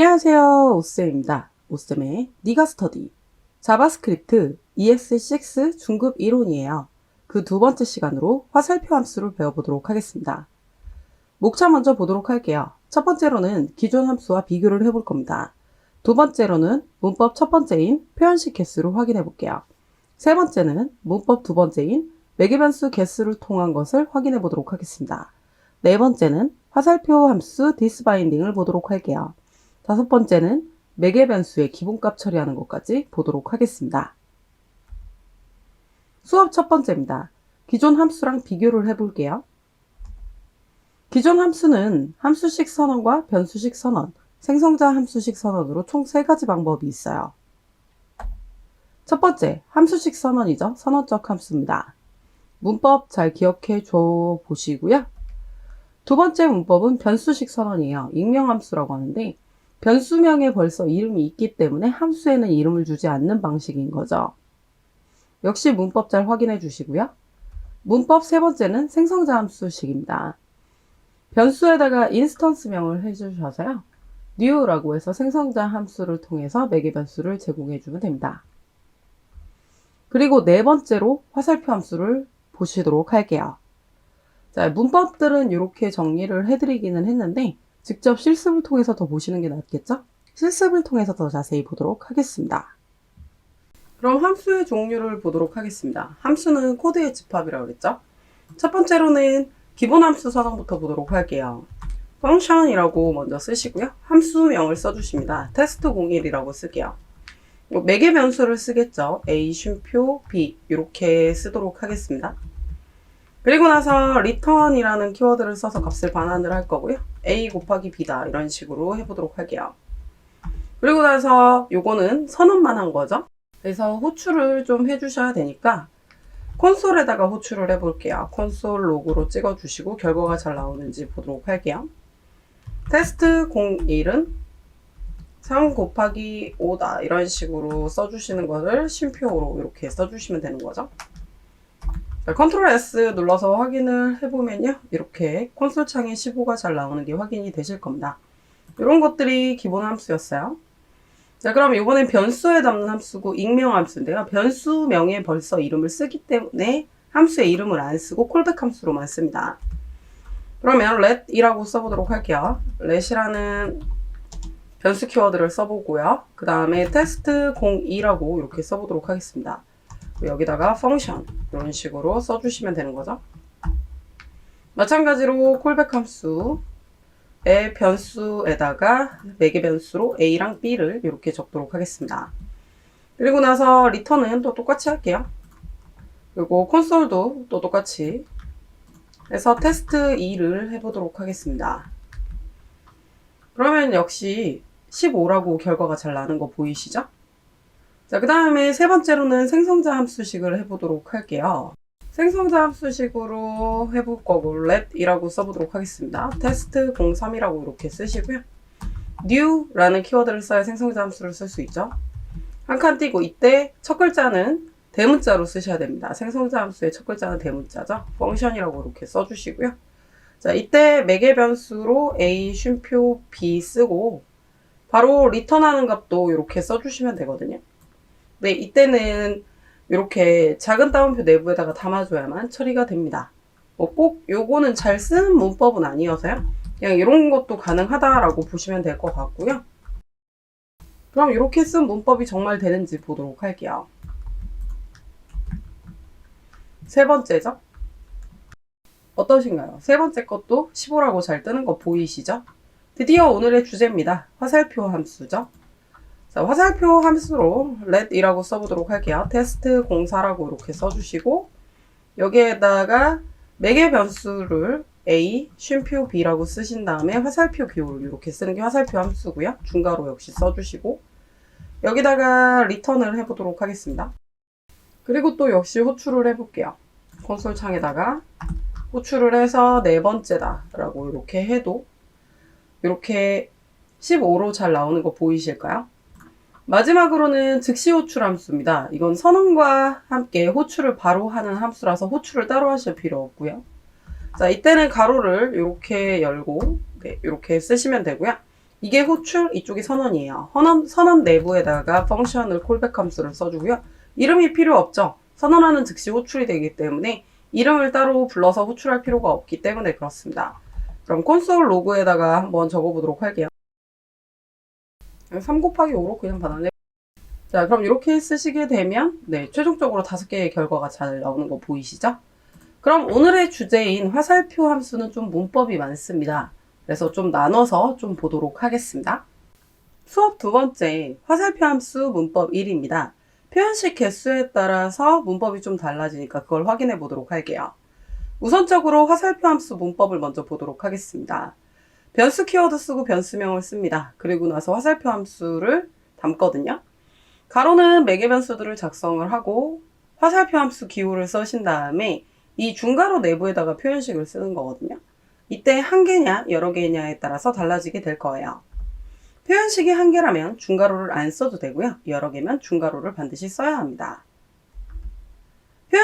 안녕하세요. 오쌤입니다. 오쌤의 니가 스터디. 자바스크립트 ES6 중급 이론이에요. 그 두 번째 시간으로 화살표 함수를 배워보도록 하겠습니다. 목차 먼저 보도록 할게요. 첫 번째로는 기존 함수와 비교를 해볼 겁니다. 두 번째로는 문법 첫 번째인 표현식 개수를 확인해 볼게요. 세 번째는 문법 두 번째인 매개변수 개수를 통한 것을 확인해 보도록 하겠습니다. 네 번째는 화살표 함수 디스바인딩을 보도록 할게요. 다섯 번째는 매개 변수의 기본값 처리하는 것까지 보도록 하겠습니다. 수업 첫 번째입니다. 기존 함수랑 비교를 해볼게요. 기존 함수는 함수식 선언과 변수식 선언, 생성자 함수식 선언으로 총 세 가지 방법이 있어요. 첫 번째, 함수식 선언이죠. 선언적 함수입니다. 문법 잘 기억해 줘 보시고요. 두 번째 문법은 변수식 선언이에요. 익명함수라고 하는데 변수명에 벌써 이름이 있기 때문에 함수에는 이름을 주지 않는 방식인 거죠. 역시 문법 잘 확인해 주시고요. 문법 세 번째는 생성자 함수식입니다. 변수에다가 인스턴스명을 해주셔서요. new라고 해서 생성자 함수를 통해서 매개 변수를 제공해 주면 됩니다. 그리고 네 번째로 화살표 함수를 보시도록 할게요. 자, 문법들은 이렇게 정리를 해드리기는 했는데 직접 실습을 통해서 더 보시는 게 낫겠죠? 실습을 통해서 더 자세히 보도록 하겠습니다. 그럼 함수의 종류를 보도록 하겠습니다. 함수는 코드의 집합이라고 그랬죠? 첫 번째로는 기본 함수 선언부터 보도록 할게요. function이라고 먼저 쓰시고요. 함수명을 써주십니다. test01이라고 쓸게요. 뭐 매개 변수를 쓰겠죠. a, 쉼표, b 이렇게 쓰도록 하겠습니다. 그리고 나서 return이라는 키워드를 써서 값을 반환을 할 거고요. a 곱하기 b다 이런 식으로 해보도록 할게요. 그리고 나서 요거는 선언만 한 거죠. 그래서 호출을 좀 해주셔야 되니까 콘솔에다가 호출을 해볼게요. 콘솔 로그로 찍어주시고 결과가 잘 나오는지 보도록 할게요. 테스트 01은 3 곱하기 5다 이런 식으로 써주시는 것을 쉼표로 이렇게 써주시면 되는 거죠. 자, 컨트롤 S 눌러서 확인을 해보면요. 이렇게 콘솔 창에 15가 잘 나오는 게 확인이 되실 겁니다. 이런 것들이 기본 함수였어요. 자, 그럼 이번엔 변수에 담는 함수고 익명 함수인데요. 변수명에 벌써 이름을 쓰기 때문에 함수의 이름을 안 쓰고 콜백 함수로만 씁니다. 그러면 let이라고 써보도록 할게요. let이라는 변수 키워드를 써보고요. 그 다음에 test 02라고 이렇게 써보도록 하겠습니다. 여기다가 function 이런 식으로 써주시면 되는 거죠. 마찬가지로 콜백 함수의 변수에다가 매개 변수로 a랑 b를 이렇게 적도록 하겠습니다. 그리고 나서 return은 또 똑같이 할게요. 그리고 콘솔도 또 똑같이 해서 테스트 2를 해보도록 하겠습니다. 그러면 역시 15라고 결과가 잘 나는 거 보이시죠? 자, 그 다음에 세 번째로는 생성자 함수식을 해보도록 할게요. 생성자 함수식으로 해볼 거고 let이라고 써보도록 하겠습니다. 테스트 03이라고 이렇게 쓰시고요. new라는 키워드를 써야 생성자 함수를 쓸 수 있죠. 한 칸 띄고 이때 첫 글자는 대문자로 쓰셔야 됩니다. 생성자 함수의 첫 글자는 대문자죠. function이라고 이렇게 써주시고요. 자, 이때 매개 변수로 a 쉼표 b 쓰고 바로 리턴하는 값도 이렇게 써주시면 되거든요. 네, 이때는 이렇게 작은 따옴표 내부에다가 담아줘야만 처리가 됩니다. 뭐 꼭 요거는 잘 쓰는 문법은 아니어서요. 그냥 이런 것도 가능하다라고 보시면 될 것 같고요. 그럼 이렇게 쓴 문법이 정말 되는지 보도록 할게요. 세 번째죠? 어떠신가요? 세 번째 것도 15라고 잘 뜨는 거 보이시죠? 드디어 오늘의 주제입니다. 화살표 함수죠? 자, 화살표 함수로 let이라고 써보도록 할게요. 테스트 04라고 이렇게 써주시고 여기에다가 매개 변수를 a, 쉼표 b라고 쓰신 다음에 화살표 기호를 이렇게 쓰는 게 화살표 함수고요. 중괄호 역시 써주시고 여기다가 리턴을 해보도록 하겠습니다. 그리고 또 역시 호출을 해볼게요. 콘솔 창에다가 호출을 해서 네 번째다 라고 이렇게 해도 이렇게 15로 잘 나오는 거 보이실까요? 마지막으로는 즉시 호출 함수입니다. 이건 선언과 함께 호출을 바로 하는 함수라서 호출을 따로 하실 필요 없고요. 자, 이때는 가로를 이렇게 열고 네, 이렇게 쓰시면 되고요. 이게 호출, 이쪽이 선언이에요. 선언, 선언 내부에다가 펑션을 콜백 함수를 써주고요. 이름이 필요 없죠. 선언하는 즉시 호출이 되기 때문에 이름을 따로 불러서 호출할 필요가 없기 때문에 그렇습니다. 그럼 콘솔 로그에다가 한번 적어보도록 할게요. 3 곱하기 5로 그냥 받아내. 자, 그럼 이렇게 쓰시게 되면 네, 최종적으로 다섯 개의 결과가 잘 나오는 거 보이시죠? 그럼 오늘의 주제인 화살표 함수는 좀 문법이 많습니다. 그래서 좀 나눠서 좀 보도록 하겠습니다. 수업 두 번째, 화살표 함수 문법 1입니다. 표현식 개수에 따라서 문법이 좀 달라지니까 그걸 확인해 보도록 할게요. 우선적으로 화살표 함수 문법을 먼저 보도록 하겠습니다. 변수 키워드 쓰고 변수명을 씁니다. 그리고 나서 화살표 함수를 담거든요. 가로는 매개 변수들을 작성을 하고 화살표 함수 기호를 써신 다음에 이 중가로 내부에다가 표현식을 쓰는 거거든요. 이때 한 개냐 여러 개냐에 따라서 달라지게 될 거예요. 표현식이 한 개라면 중가로를 안 써도 되고요. 여러 개면 중가로를 반드시 써야 합니다.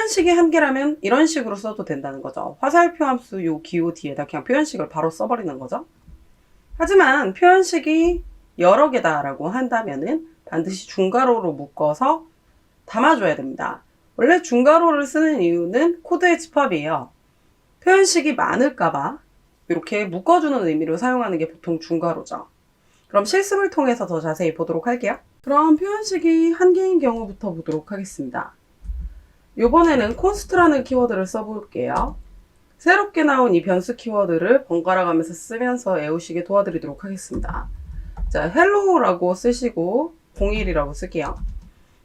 표현식이 한 개라면 이런 식으로 써도 된다는 거죠. 화살표 함수 요 기호 뒤에다 그냥 표현식을 바로 써버리는 거죠. 하지만 표현식이 여러 개다라고 한다면은 반드시 중가로로 묶어서 담아줘야 됩니다. 원래 중가로를 쓰는 이유는 코드의 집합이에요. 표현식이 많을까봐 이렇게 묶어주는 의미로 사용하는 게 보통 중가로죠. 그럼 실습을 통해서 더 자세히 보도록 할게요. 그럼 표현식이 한 개인 경우부터 보도록 하겠습니다. 이번에는 const라는 키워드를 써볼게요. 새롭게 나온 이 변수 키워드를 번갈아 가면서 쓰면서 외우시게 도와드리도록 하겠습니다. 자, hello라고 쓰시고 01이라고 쓸게요.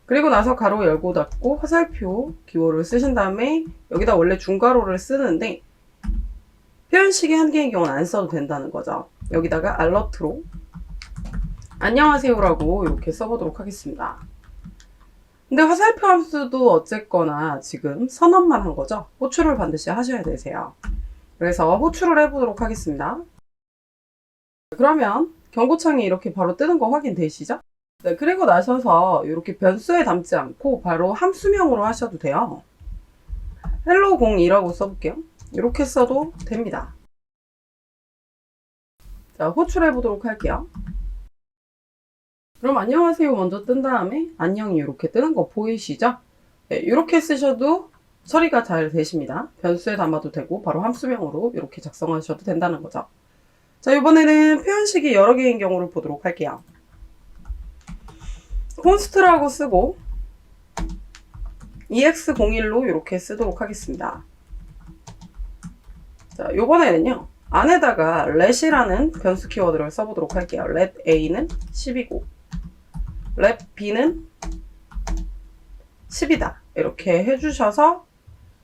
그리고 나서 가로 열고 닫고 화살표 기호를 쓰신 다음에 여기다 원래 중괄호를 쓰는데 표현식이 한 개인 경우는 안 써도 된다는 거죠. 여기다가 알러트로 안녕하세요라고 이렇게 써보도록 하겠습니다. 근데 화살표 함수도 어쨌거나 지금 선언만 한 거죠. 호출을 반드시 하셔야 되세요. 그래서 호출을 해보도록 하겠습니다. 그러면 경고창이 이렇게 바로 뜨는 거 확인되시죠? 네, 그리고 나셔서 이렇게 변수에 담지 않고 바로 함수명으로 하셔도 돼요. hello02라고 써볼게요. 이렇게 써도 됩니다. 자, 호출해 보도록 할게요. 그럼 안녕하세요 먼저 뜬 다음에 안녕이 이렇게 뜨는 거 보이시죠? 네, 이렇게 쓰셔도 처리가 잘 되십니다. 변수에 담아도 되고 바로 함수명으로 이렇게 작성하셔도 된다는 거죠. 자, 이번에는 표현식이 여러 개인 경우를 보도록 할게요. 콘스트라고 쓰고 ex01로 이렇게 쓰도록 하겠습니다. 자, 요번에는요. 안에다가 let이라는 변수 키워드를 써보도록 할게요. let a는 10이고 let b는 10이다. 이렇게 해주셔서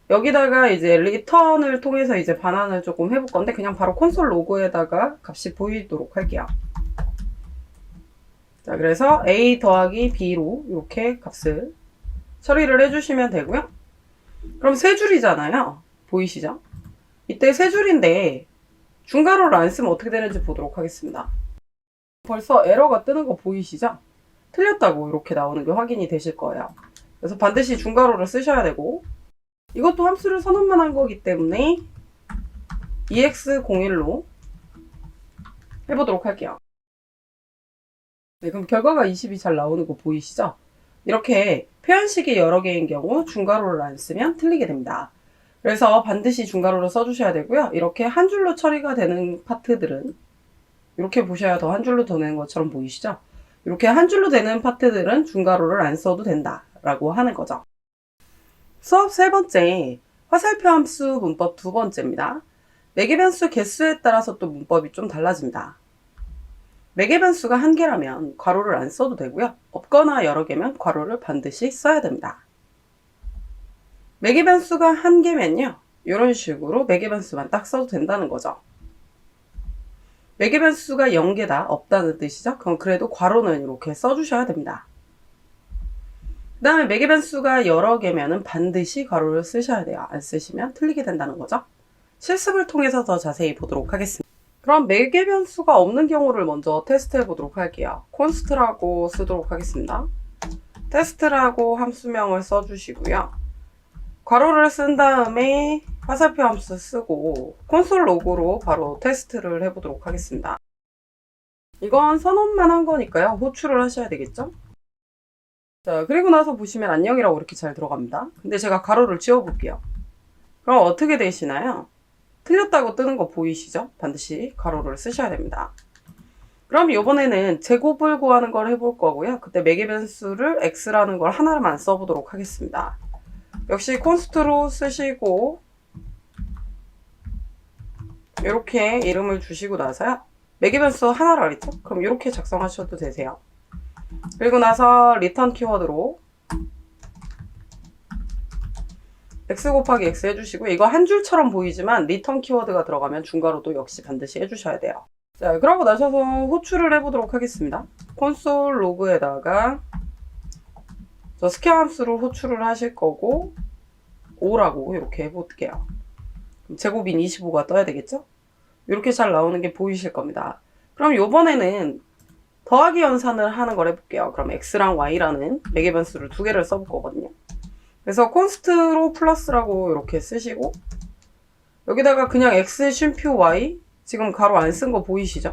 여기다가 이제 return을 통해서 이제 반환을 조금 해볼 건데 그냥 바로 콘솔 로그에다가 값이 보이도록 할게요. 자, 그래서 a 더하기 b로 이렇게 값을 처리를 해주시면 되고요. 그럼 세 줄이잖아요. 보이시죠? 이때 세 줄인데 중괄호를 안 쓰면 어떻게 되는지 보도록 하겠습니다. 벌써 에러가 뜨는 거 보이시죠? 틀렸다고 이렇게 나오는 게 확인이 되실 거예요. 그래서 반드시 중괄호를 쓰셔야 되고 이것도 함수를 선언만 한 거기 때문에 ex01로 해보도록 할게요. 네, 그럼 결과가 20이 잘 나오는 거 보이시죠? 이렇게 표현식이 여러 개인 경우 중괄호를 안 쓰면 틀리게 됩니다. 그래서 반드시 중괄호로 써주셔야 되고요. 이렇게 한 줄로 처리가 되는 파트들은 이렇게 보셔야 더 한 줄로 더 내는 것처럼 보이시죠? 이렇게 한 줄로 되는 파트들은 중괄호를 안 써도 된다라고 하는 거죠. 수업 세 번째, 화살표 함수 문법 두 번째입니다. 매개 변수 개수에 따라서 또 문법이 좀 달라집니다. 매개 변수가 한 개라면 괄호를 안 써도 되고요. 없거나 여러 개면 괄호를 반드시 써야 됩니다. 매개 변수가 한 개면요. 이런 식으로 매개 변수만 딱 써도 된다는 거죠. 매개 변수가 0개다 없다는 뜻이죠. 그럼 그래도 괄호는 이렇게 써주셔야 됩니다. 그 다음에 매개 변수가 여러 개면은 반드시 괄호를 쓰셔야 돼요. 안 쓰시면 틀리게 된다는 거죠. 실습을 통해서 더 자세히 보도록 하겠습니다. 그럼 매개 변수가 없는 경우를 먼저 테스트해 보도록 할게요. 콘스트라고 쓰도록 하겠습니다. 테스트라고 함수명을 써주시고요. 괄호를 쓴 다음에 화살표 함수 쓰고 콘솔 로그로 바로 테스트를 해보도록 하겠습니다. 이건 선언만 한 거니까요. 호출을 하셔야 되겠죠? 자, 그리고 나서 보시면 안녕이라고 이렇게 잘 들어갑니다. 근데 제가 가로를 지워볼게요. 그럼 어떻게 되시나요? 틀렸다고 뜨는 거 보이시죠? 반드시 가로를 쓰셔야 됩니다. 그럼 이번에는 제곱을 구하는 걸 해볼 거고요. 그때 매개 변수를 x라는 걸 하나만 써보도록 하겠습니다. 역시 콘스트로 쓰시고 이렇게 이름을 주시고 나서요. 매개 변수 하나라 그랬죠? 그럼 이렇게 작성하셔도 되세요. 그리고 나서 리턴 키워드로 x 곱하기 x 해주시고 이거 한 줄처럼 보이지만 리턴 키워드가 들어가면 중괄호도 역시 반드시 해주셔야 돼요. 자 그러고 나셔서 호출을 해보도록 하겠습니다. 콘솔 로그에다가 저 스퀘어 함수를 호출을 하실 거고 5라고 이렇게 해볼게요. 제곱인 25가 떠야 되겠죠? 이렇게 잘 나오는 게 보이실 겁니다. 그럼 이번에는 더하기 연산을 하는 걸 해볼게요. 그럼 x랑 y라는 매개 변수를 두 개를 써볼 거거든요. 그래서 콘스트로 플러스라고 이렇게 쓰시고 여기다가 그냥 x 쉼표 y 지금 가로 안 쓴 거 보이시죠?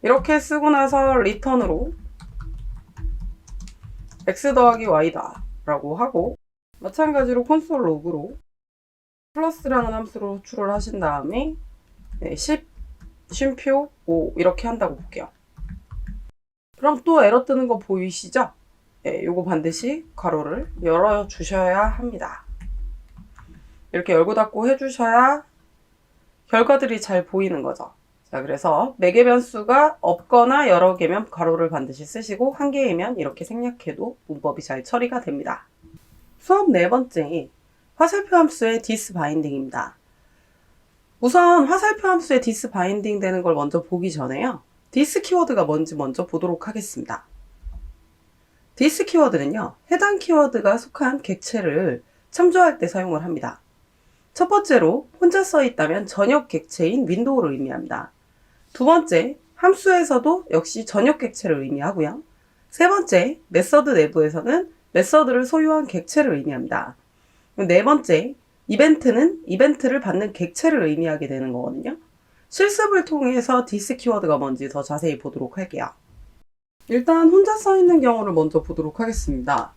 이렇게 쓰고 나서 리턴으로 x 더하기 y다 라고 하고 마찬가지로 콘솔 로그로 플러스라는 함수로 호출을 하신 다음에 네, 10 쉼표 5 이렇게 한다고 볼게요. 그럼 또 에러 뜨는 거 보이시죠? 예, 요거 반드시 가로를 열어 주셔야 합니다. 이렇게 열고 닫고 해주셔야 결과들이 잘 보이는 거죠. 자, 그래서 매개 변수가 없거나 여러 개면 가로를 반드시 쓰시고 한 개이면 이렇게 생략해도 문법이 잘 처리가 됩니다. 수업 네 번째, 화살표 함수의 디스 바인딩입니다. 우선 화살표 함수의 디스 바인딩 되는 걸 먼저 보기 전에요. 디스 키워드가 뭔지 먼저 보도록 하겠습니다. 디스 키워드는요, 해당 키워드가 속한 객체를 참조할 때 사용을 합니다. 첫 번째로 혼자 써 있다면 전역 객체인 윈도우를 의미합니다. 두 번째, 함수에서도 역시 전역 객체를 의미하고요. 세 번째, 메서드 내부에서는 메서드를 소유한 객체를 의미합니다. 네 번째, 이벤트는 이벤트를 받는 객체를 의미하게 되는 거거든요. 실습을 통해서 디스 키워드가 뭔지 더 자세히 보도록 할게요. 일단 혼자 써 있는 경우를 먼저 보도록 하겠습니다.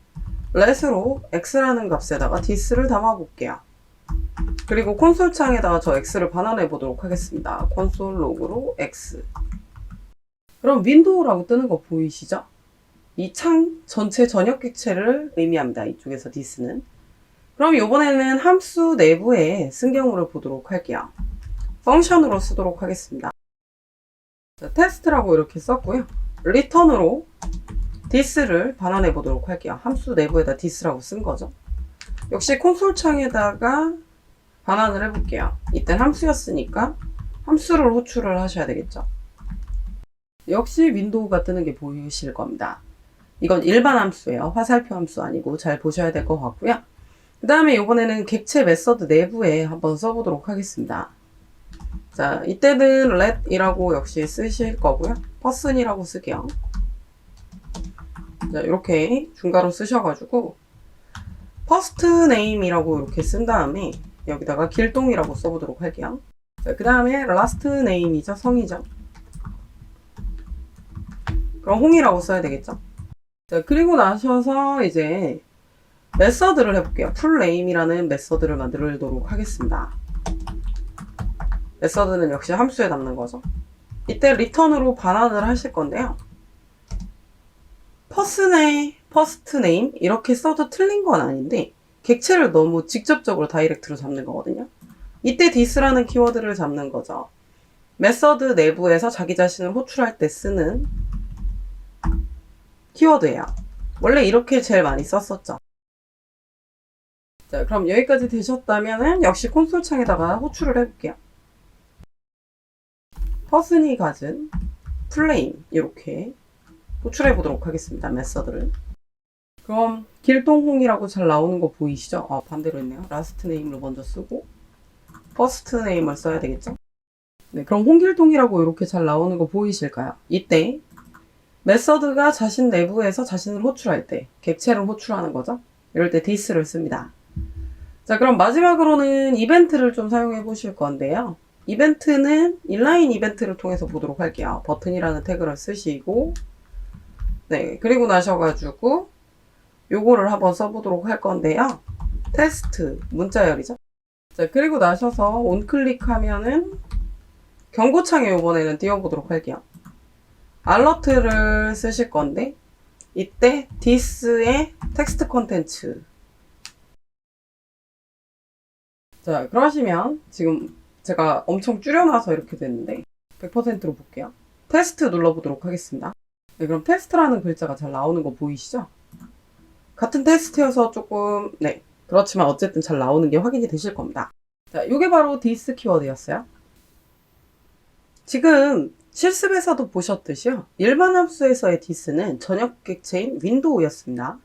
let으로 x라는 값에다가 디스를 담아 볼게요. 그리고 콘솔 창에다가 저 x를 반환해 보도록 하겠습니다. 콘솔 로그로 x. 그럼 윈도우라고 뜨는 거 보이시죠? 이 창 전체 전역 객체를 의미합니다. 이쪽에서 디스는. 그럼 이번에는 함수 내부에 쓴 경우를 보도록 할게요. 펑션으로 쓰도록 하겠습니다. 자, 테스트라고 이렇게 썼고요. 리턴으로 디스를 반환해 보도록 할게요. 함수 내부에다 디스라고 쓴 거죠. 역시 콘솔 창에다가 반환을 해볼게요. 이땐 함수였으니까 함수를 호출을 하셔야 되겠죠. 역시 윈도우가 뜨는 게 보이실 겁니다. 이건 일반 함수예요. 화살표 함수 아니고 잘 보셔야 될 것 같고요. 그 다음에 이번에는 객체 메서드 내부에 한번 써보도록 하겠습니다. 자, 이때는 let이라고 역시 쓰실 거고요. person이라고 쓸게요. 자, 이렇게 중괄호 쓰셔가지고 first name이라고 이렇게 쓴 다음에 여기다가 길동이라고 써보도록 할게요. 자, 그 다음에 last name이죠. 성이죠. 그럼 홍이라고 써야 되겠죠. 자, 그리고 나셔서 이제 메서드를 해볼게요. 풀네임이라는 메서드를 만들도록 하겠습니다. 메서드는 역시 함수에 담는 거죠. 이때 리턴으로 반환을 하실 건데요. 퍼스네, 퍼스트 네임 이렇게 써도 틀린 건 아닌데 객체를 너무 직접적으로 다이렉트로 잡는 거거든요. 이때 디스라는 키워드를 잡는 거죠. 메서드 내부에서 자기 자신을 호출할 때 쓰는 키워드예요. 원래 이렇게 제일 많이 썼었죠. 자, 그럼 여기까지 되셨다면 역시 콘솔 창에다가 호출을 해볼게요. 퍼슨이 가진 플레임 이렇게 호출해 보도록 하겠습니다. 메서드를. 그럼 길동홍이라고 잘 나오는 거 보이시죠? 아, 반대로 했네요. 라스트 네임을 먼저 쓰고 퍼스트 네임을 써야 되겠죠? 네, 그럼 홍길동이라고 이렇게 잘 나오는 거 보이실까요? 이때 메서드가 자신 내부에서 자신을 호출할 때 객체를 호출하는 거죠. 이럴 때 디스를 씁니다. 자, 그럼 마지막으로는 이벤트를 좀 사용해 보실 건데요. 이벤트는 인라인 이벤트를 통해서 보도록 할게요. 버튼이라는 태그를 쓰시고, 네, 그리고 나셔가지고, 요거를 한번 써보도록 할 건데요. 테스트, 문자열이죠. 자, 그리고 나셔서 온클릭 하면은, 경고창에 요번에는 띄워보도록 할게요. 알러트를 쓰실 건데, 이때 this의 텍스트 컨텐츠. 자, 그러시면 지금 제가 엄청 줄여놔서 이렇게 됐는데 100%로 볼게요. 테스트 눌러보도록 하겠습니다. 네, 그럼 테스트라는 글자가 잘 나오는 거 보이시죠? 같은 테스트여서 조금 네 그렇지만 어쨌든 잘 나오는 게 확인이 되실 겁니다. 자, 이게 바로 this 키워드였어요. 지금 실습에서도 보셨듯이요. 일반 함수에서의 this는 전역 객체인 윈도우였습니다.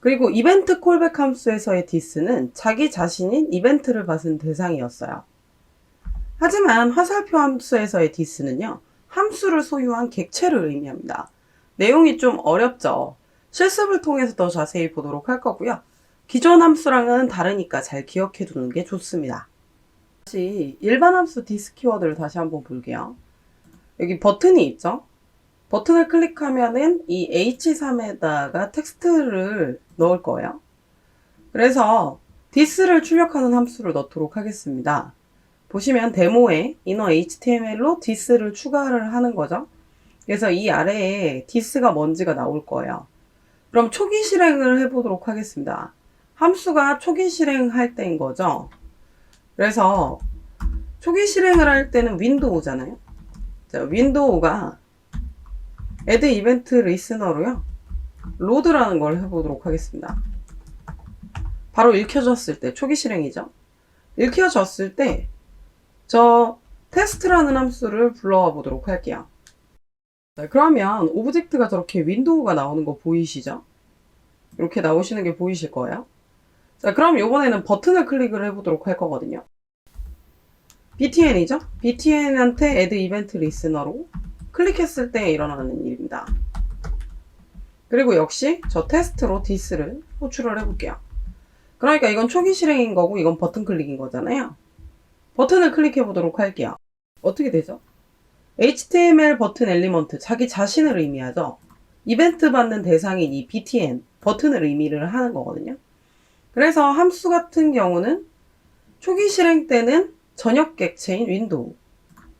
그리고 이벤트 콜백 함수에서의 this는 자기 자신인 이벤트를 받은 대상이었어요. 하지만 화살표 함수에서의 this는요. 함수를 소유한 객체를 의미합니다. 내용이 좀 어렵죠. 실습을 통해서 더 자세히 보도록 할 거고요. 기존 함수랑은 다르니까 잘 기억해 두는 게 좋습니다. 다시 일반 함수 디스 키워드를 다시 한번 볼게요. 여기 버튼이 있죠? 버튼을 클릭하면은 이 H3에다가 텍스트를 넣을 거예요. 그래서 this를 출력하는 함수를 넣도록 하겠습니다. 보시면 데모에 inner HTML로 this를 추가를 하는 거죠. 그래서 이 아래에 this가 뭔지가 나올 거예요. 그럼 초기 실행을 해보도록 하겠습니다. 함수가 초기 실행할 때인 거죠. 그래서 초기 실행을 할 때는 윈도우잖아요. 자, 윈도우가 add event listener로요. 로드라는 걸 해보도록 하겠습니다. 바로 읽혀졌을 때, 초기 실행이죠. 읽혀졌을 때, 저 테스트라는 함수를 불러와 보도록 할게요. 자, 그러면 오브젝트가 저렇게 윈도우가 나오는 거 보이시죠? 이렇게 나오시는 게 보이실 거예요. 자, 그럼 이번에는 버튼을 클릭을 해보도록 할 거거든요. btn이죠? btn한테 add event listener로 클릭했을 때 일어나는 일입니다. 그리고 역시 저 테스트로 this를 호출을 해볼게요. 그러니까 이건 초기 실행인 거고 이건 버튼 클릭인 거잖아요. 버튼을 클릭해 보도록 할게요. 어떻게 되죠? HTML 버튼 엘리먼트, 자기 자신을 의미하죠. 이벤트 받는 대상인 이 btn, 버튼을 의미를 하는 거거든요. 그래서 함수 같은 경우는 초기 실행 때는 전역 객체인 윈도우,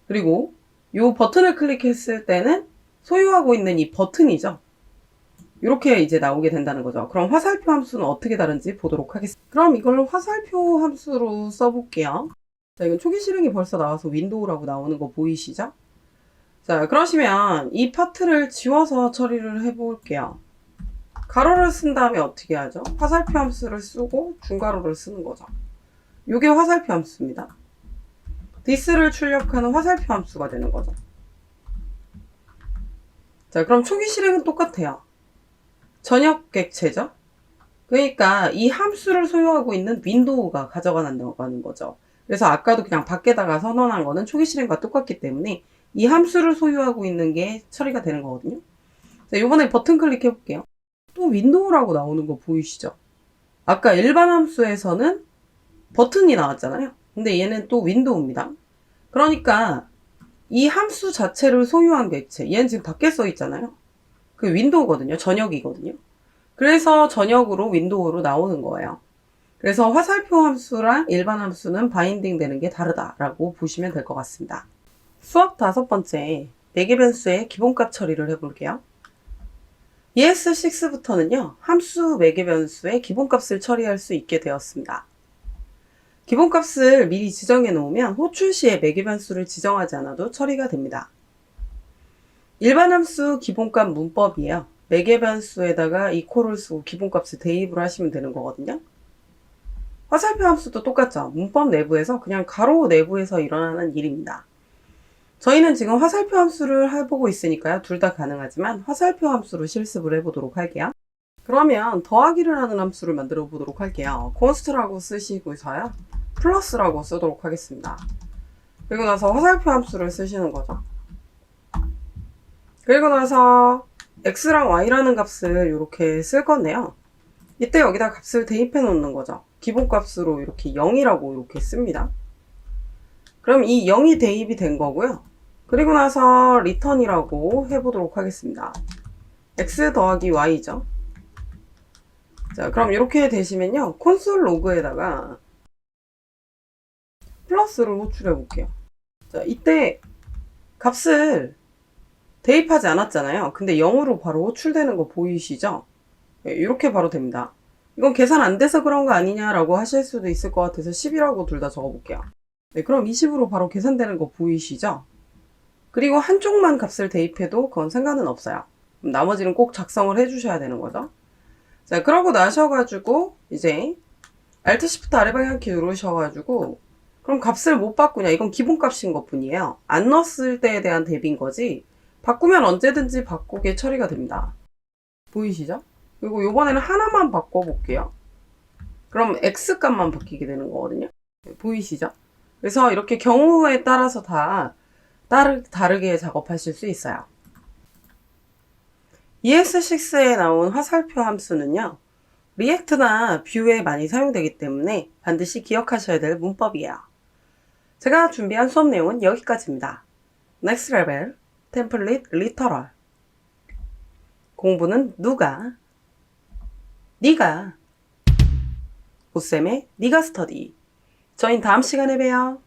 그리고 이 버튼을 클릭했을 때는 소유하고 있는 이 버튼이죠. 이렇게 이제 나오게 된다는 거죠. 그럼 화살표 함수는 어떻게 다른지 보도록 하겠습니다. 그럼 이걸 화살표 함수로 써볼게요. 자, 이건 초기 실행이 벌써 나와서 윈도우라고 나오는 거 보이시죠? 자, 그러시면 이 파트를 지워서 처리를 해볼게요. 가로를 쓴 다음에 어떻게 하죠? 화살표 함수를 쓰고 중가로를 쓰는 거죠. 이게 화살표 함수입니다. this를 출력하는 화살표 함수가 되는 거죠. 자, 그럼 초기 실행은 똑같아요. 전역 객체죠? 그러니까 이 함수를 소유하고 있는 윈도우가 가져가는 거죠. 그래서 아까도 그냥 밖에다가 선언한 거는 초기 실행과 똑같기 때문에 이 함수를 소유하고 있는 게 처리가 되는 거거든요. 자, 이번에 버튼 클릭해 볼게요. 또 윈도우라고 나오는 거 보이시죠? 아까 일반 함수에서는 버튼이 나왔잖아요. 근데 얘는 또 윈도우입니다. 그러니까 이 함수 자체를 소유한 객체, 얘는 지금 밖에 써 있잖아요. 그 윈도우거든요. 전역이거든요. 그래서 전역으로 윈도우로 나오는 거예요. 그래서 화살표 함수랑 일반 함수는 바인딩 되는 게 다르다라고 보시면 될 것 같습니다. 수업 다섯 번째, 매개 변수의 기본값 처리를 해볼게요. ES6부터는요, 함수 매개 변수의 기본값을 처리할 수 있게 되었습니다. 기본값을 미리 지정해 놓으면 호출 시에 매개 변수를 지정하지 않아도 처리가 됩니다. 일반 함수 기본값 문법이에요. 매개 변수에다가 이코를 쓰고 기본값을 대입을 하시면 되는 거거든요. 화살표 함수도 똑같죠. 문법 내부에서 그냥 가로 내부에서 일어나는 일입니다. 저희는 지금 화살표 함수를 해보고 있으니까요. 둘 다 가능하지만 화살표 함수로 실습을 해보도록 할게요. 그러면 더하기를 하는 함수를 만들어 보도록 할게요. const라고 쓰시고서요. 플러스라고 쓰도록 하겠습니다. 그리고 나서 화살표 함수를 쓰시는 거죠. 그리고 나서 x랑 y라는 값을 이렇게 쓸 건데요. 이때 여기다 값을 대입해 놓는 거죠. 기본값으로 이렇게 0이라고 이렇게 씁니다. 그럼 이 0이 대입이 된 거고요. 그리고 나서 리턴이라고 해보도록 하겠습니다. x 더하기 y죠. 자, 그럼 이렇게 되시면요. 콘솔 로그에다가 플러스를 호출해 볼게요. 자, 이때 값을 대입하지 않았잖아요. 근데 0으로 바로 호출되는 거 보이시죠? 네, 이렇게 바로 됩니다. 이건 계산 안 돼서 그런 거 아니냐라고 하실 수도 있을 것 같아서 10이라고 둘 다 적어볼게요. 네, 그럼 20으로 바로 계산되는 거 보이시죠? 그리고 한쪽만 값을 대입해도 그건 상관은 없어요. 나머지는 꼭 작성을 해주셔야 되는 거죠. 자, 그러고 나셔가지고, 이제, Alt Shift 아래 방향키 누르셔가지고, 그럼 값을 못 바꾸냐? 이건 기본값인 것 뿐이에요. 안 넣었을 때에 대한 대비인 거지, 바꾸면 언제든지 바꾸게 처리가 됩니다. 보이시죠? 그리고 요번에는 하나만 바꿔볼게요. 그럼 X 값만 바뀌게 되는 거거든요. 네, 보이시죠? 그래서 이렇게 경우에 따라서 다 다르, 다르게 작업하실 수 있어요. ES6에 나온 화살표 함수는요, 리액트나 뷰에 많이 사용되기 때문에 반드시 기억하셔야 될 문법이에요. 제가 준비한 수업 내용은 여기까지입니다. Next Level, Template Literal. 공부는 누가? 네가. 오쌤의 네가 스터디. 저희 다음 시간에 봬요.